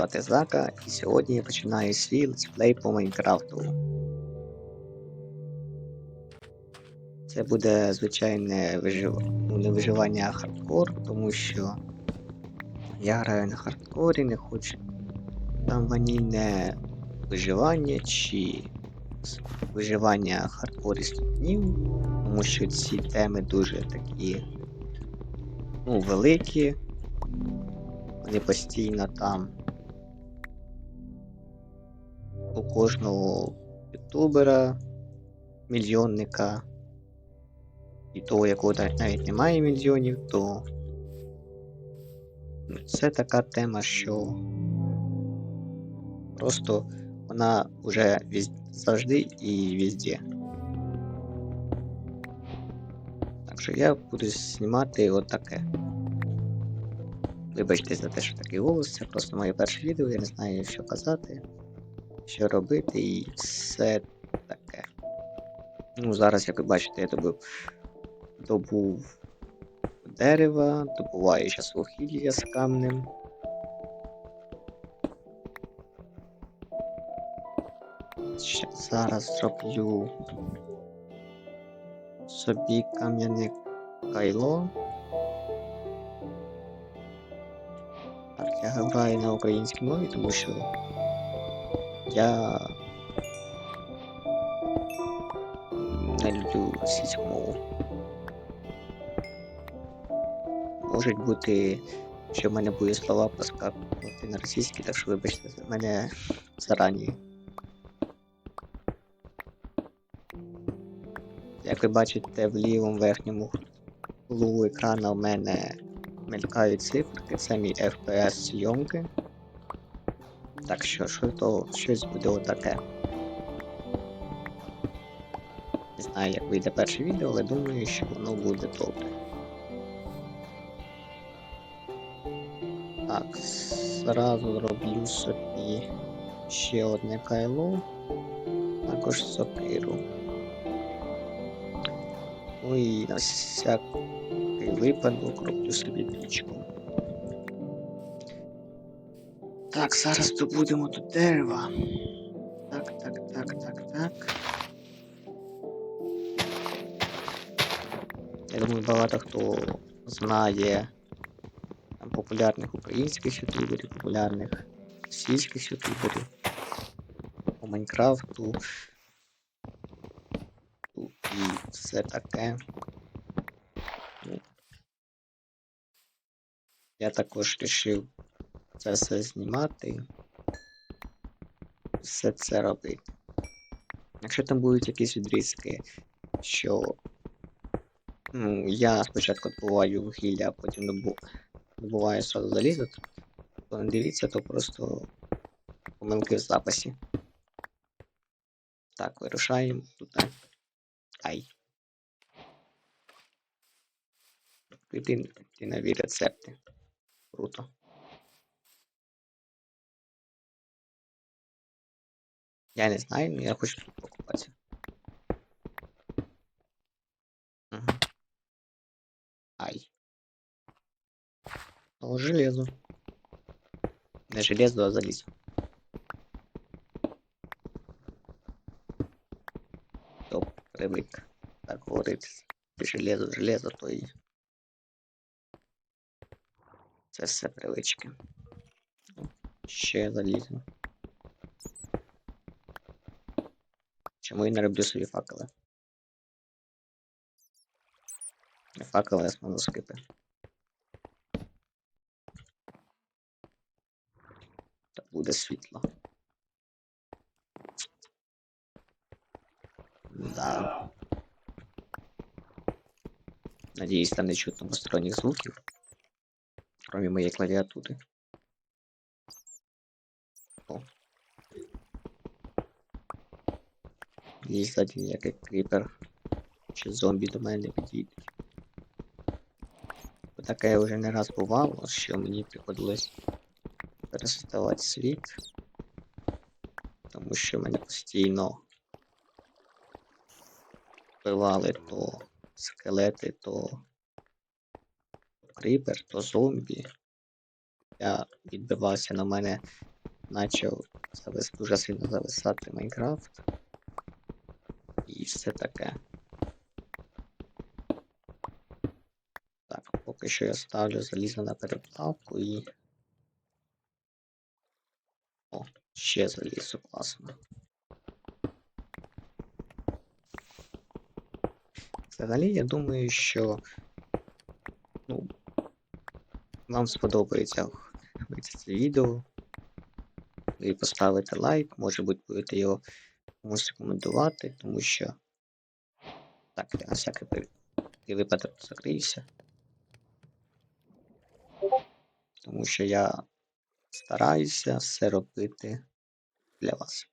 звати Зака, і сьогодні я починаю свій летсплей по Майнкрафту. Це буде звичайне вижив... ну, не виживання, а хардкор, тому що я граю на хардкорі, не хочу там ванільне виживання чи виживання хардкорі ступнів, тому що ці теми дуже такі ну, великі. Вони постійно там. У кожного ютубера, мільйонника, і того, якого навіть немає мільйонів, то ну, це така тема, що просто вона вже віз... завжди і везде. Так що я буду знімати отаке. Вибачте за те, що такий голос, це просто моє перше відео, я не знаю, що казати, що робити і все таке. Ну, зараз, як ви бачите, я добув, добув дерева, добуваю зараз вугілля з камнем. Ще зараз зроблю собі кам'яне кайло. Так, я граю на українській мові, тому що я не люблю російську мову. Можуть бути, що в мене будуть слова проскакувати на російській, так що вибачте за мене зарані. Як ви бачите, в лівому верхньому углу екрану в мене мелькають циферки, це мій FPS зйомки. Так що, що то щось буде отаке. Не знаю, як вийде перше відео, але думаю, що воно буде добре. Так, зразу зроблю собі ще одне кайло, також сокиру. Ну і на всякий випадок роблю собі пічку. Так, зараз добудемо тут дерева. Так, так, так, так, так. Я думаю, багато хто знає популярних українських ютуберів, популярних російських ютуберів по Майнкрафту. І все таке. Ну, Я також вирішив це все знімати. Все це робити. Якщо там будуть якісь відрізки, що ну, я спочатку добуваю вугілля, а потім добу... добуваю сразу залізо, то не дивіться, то просто помилки в записі. Так, вирушаємо туди. Ай. Ті нові рецепти. Круто. Я не знаю, но я хочу тут покупати. Угу. Ай. О, железо. Не железо, а залізо. Топ, привик. Так говорити. Железо, железо, то і. Це все привички. Ще залізо. Чому я не роблю собі факели? Факели, а смолоскипи. Так буде світло. Да. Надіюсь, там не чутно посторонніх звуків. Кроме моєї клавіатури. О. Є ззаді ніякий кріпер. Чи зомбі до мене не підійдуть. Бо Таке вже не раз бувало, що мені приходилось пересоздавати світ. Тому що мене постійно вбивали то скелети, то кріпер, то зомбі. Я відбивався на мене почав завис... дуже сильно зависати Майнкрафт. І все таке. Так, поки що я ставлю залізо на переплавку і. О, ще залізо класно. Взагалі, я думаю, що ну, вам сподобається це відео. Ви поставите лайк, може бути, будете його комусь рекомендувати, тому що. Так, я на всякий випадок закриюся. Тому що я стараюся все робити для вас.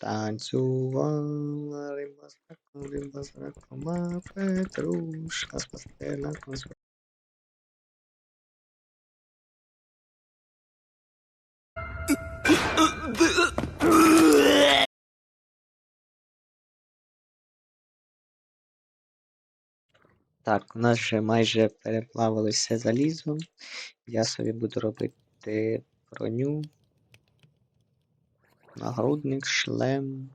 Танцювала риба з раком, риба з раком, а Петрушка з пастеляком Так, у нас вже майже переплавили все залізо. Я собі буду робити броню, нагрудник, шлем,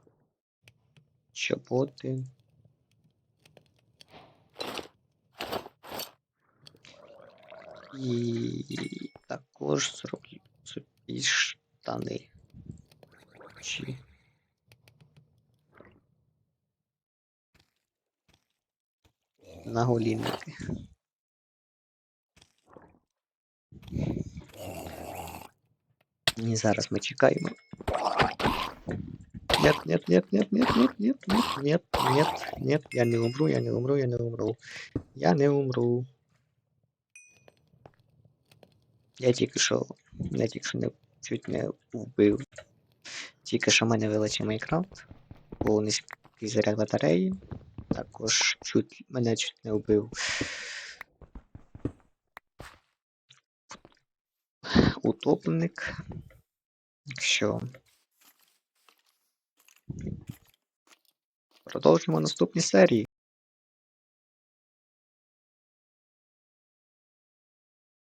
чоботи. І також зроблю собі штани. Чи... Наголінники. І зараз ми чекаємо. Нет, нет, нет, нет, нет, нет, нет, нет, нет, нет, нет, я не умру, я не умру, я не умру. Я не умру. Я тільки що, я тільки що не чуть не вбив. Тільки що в мене вилетів Майнкрафт, був низький заряд батареї. Також чуть мене чуть не вбив. Утопленик. Що. Продовжимо наступні серії.